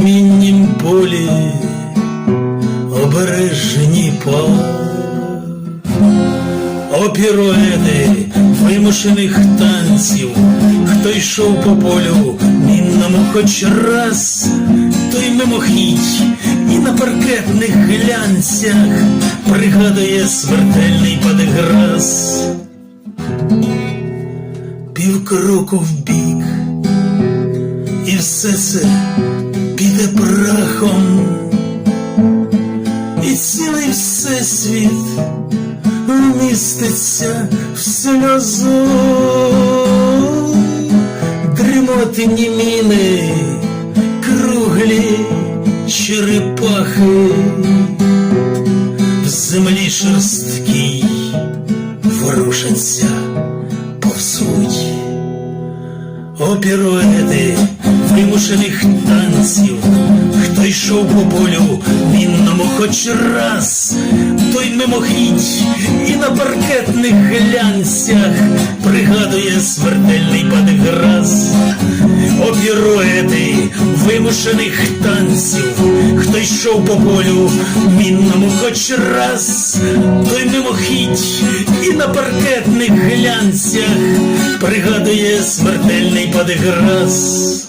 каміннім полі обережні па. О піруети вимушених танців, хто йшов по полю мінному хоч раз, той мимохідь і на паркетних глянцях пригадує смертельний падеграс. Півкроку вбік, і все це прахом, і цілий всесвіт міститься в сльозу, дрімотні міни, круглі черепахи, в землі шерсткій ворушаться, повзуть. О піруети вимушених танців, хто по полю мінному хоч раз, той мимохідь і на паркетних глянцях пригадує смертельний падеграс. О вимушених танців, хто йшов по полю мінному хоч раз, той мимохідь і на паркетних глянцях пригадує смертельний падеграс.